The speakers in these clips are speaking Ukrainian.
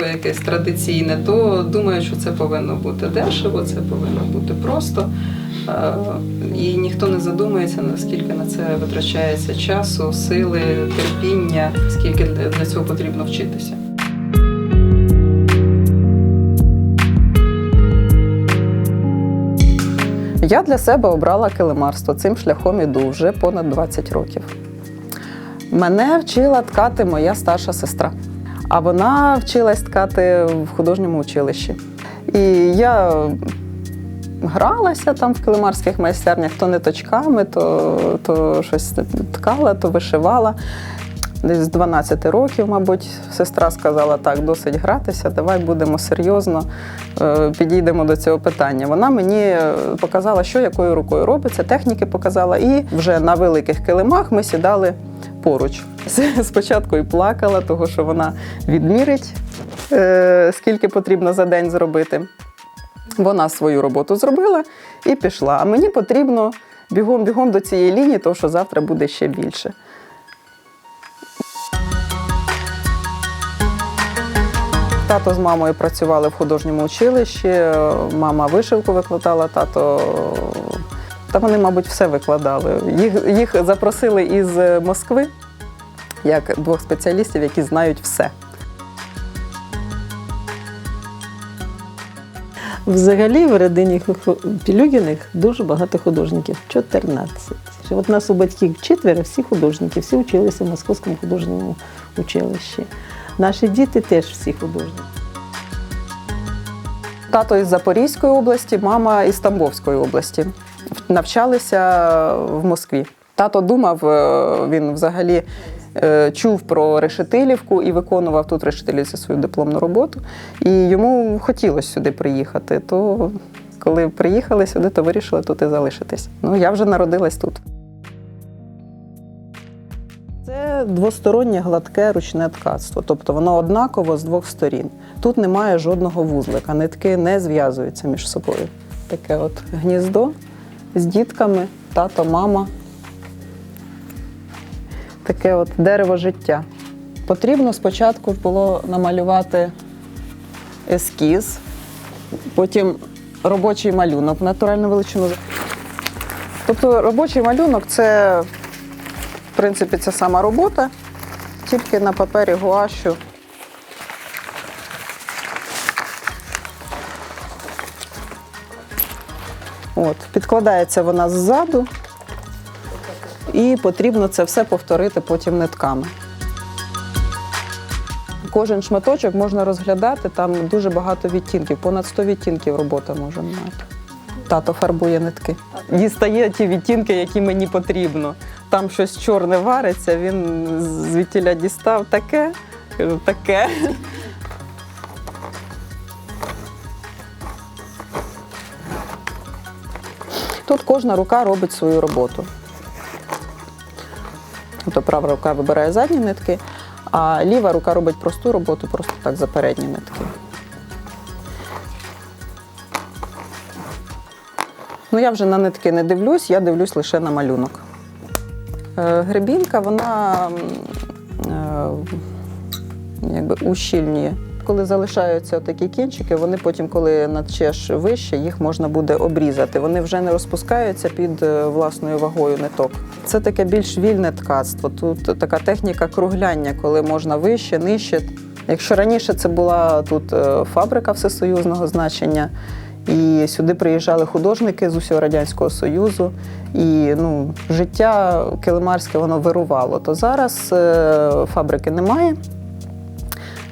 мистецтво якесь традиційне, то думають, що це повинно бути дешево, це повинно бути просто. Е, І ніхто не задумується, наскільки на це витрачається часу, сили, терпіння, скільки для цього потрібно вчитися. Я для себе обрала килимарство. Цим шляхом іду вже понад 20 років. Мене вчила ткати моя старша сестра, а вона вчилась ткати в художньому училищі. І я гралася там в килимарських майстернях, то ниточками, то, то щось ткала, то вишивала. Десь з 12 років, мабуть, сестра сказала, так, досить гратися, давай будемо серйозно е, підійдемо до цього питання. Вона мені е, показала, що якою рукою робиться, техніки показала, і вже на великих килимах ми сідали поруч. Спочатку і плакала, того що вона відмірить, е, скільки потрібно за день зробити. Вона свою роботу зробила і пішла. А мені потрібно бігом-бігом до цієї лінії, тому що завтра буде ще більше. Тато з мамою працювали в художньому училищі. Мама вишивку викладала, тато. Та вони, мабуть, все викладали. Їх, їх запросили із Москви як двох спеціалістів, які знають все. Взагалі в родині Пілюгіних дуже багато художників 14. От нас у батьків четверо, всі художники, всі вчилися в Московському художньому училищі. Наші діти теж всі художники. Тато із Запорізької області, мама із Тамбовської області. Навчалися в Москві. Тато думав, е, він взагалі е, чув про решетилівку і виконував тут решетилівці свою дипломну роботу. І йому хотілося сюди приїхати. То коли приїхали сюди, то вирішили тут і залишитись. Ну, я вже народилась тут. Двостороннє гладке ручне ткацтво, тобто воно однаково з двох сторін. Тут немає жодного вузлика, нитки не зв'язуються між собою. Таке от гніздо з дітками, тато, мама. Таке от дерево життя. Потрібно спочатку було намалювати ескіз, потім робочий малюнок, натуральну величину. Тобто робочий малюнок це принципі, це сама робота, тільки на папері гуашу. От, підкладається вона ззаду, і потрібно це все повторити потім нитками. Кожен шматочок можна розглядати, там дуже багато відтінків, понад 100 відтінків робота може мати. Тато фарбує нитки. Дістає ті відтінки, які мені потрібно. Там щось чорне вариться, він звідтіля дістав таке, кажу, таке. Тут кожна рука робить свою роботу. Тобто права рука вибирає задні нитки, а ліва рука робить просту роботу, просто так за передні нитки. Ну, я вже на нитки не дивлюсь, я дивлюсь лише на малюнок. Е, Гребінка, вона е, якби ущільнює. Коли залишаються такі кінчики, вони потім, коли надчеш вище, їх можна буде обрізати. Вони вже не розпускаються під е, власною вагою ниток. Це таке більш вільне ткацтво. Тут така техніка кругляння, коли можна вище, нижче. Якщо раніше це була тут фабрика всесоюзного значення, і сюди приїжджали художники з усього радянського союзу, і ну, життя килимарське воно вирувало. То зараз е, фабрики немає.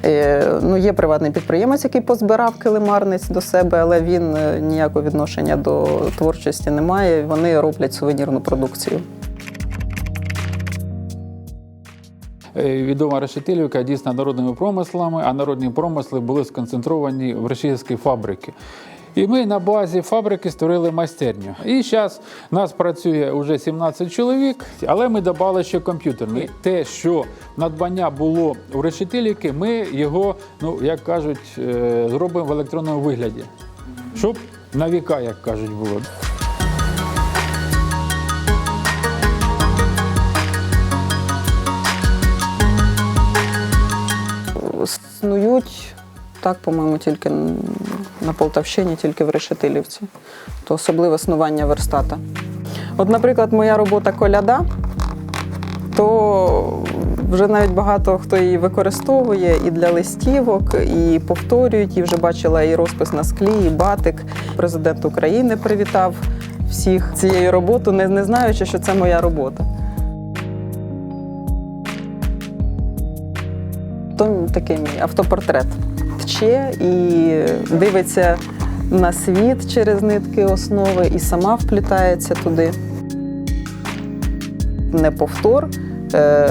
Е, Ну, є приватний підприємець, який позбирав килимарниць до себе, але він е, ніякого відношення до творчості не має. Вони роблять сувенірну продукцію. Е, Відома решетилівка дійсно народними промислами, а народні промисли були сконцентровані в російській фабриці. І ми на базі фабрики створили майстерню. І зараз нас працює вже 17 чоловік, але ми додали ще комп'ютерний. Те, що надбання було у решетилівки, ми його, ну як кажуть, е, зробимо в електронному вигляді, щоб на віка, як кажуть, було. снують Так, по-моєму, тільки на Полтавщині, тільки в Решетилівці. То особливе снування верстата. От, наприклад, моя робота коляда, то вже навіть багато хто її використовує і для листівок, і повторюють. І вже бачила і розпис на склі, і батик. Президент України привітав всіх цією роботою, не, не знаючи, що це моя робота. То такий мій автопортрет. Вче і дивиться на світ через нитки основи, і сама вплітається туди. Не повтор е,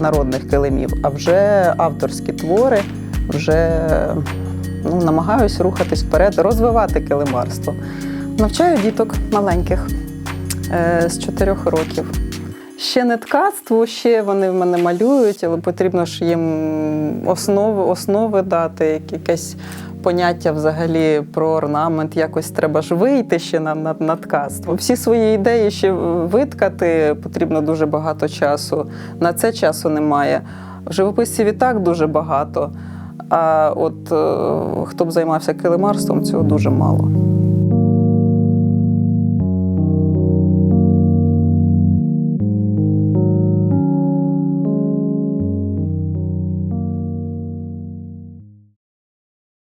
народних килимів, а вже авторські твори, вже ну, намагаюся рухатись вперед, розвивати килимарство. Навчаю діток маленьких е, з 4 років. Ще не ткацтво, ще вони в мене малюють, але потрібно ж їм основи, основи дати, якесь поняття взагалі про орнамент. Якось треба ж вийти ще на, на, на ткацтво. Всі свої ідеї ще виткати потрібно дуже багато часу. На це часу немає. Живописців і так дуже багато. А от е, хто б займався килимарством, цього дуже мало.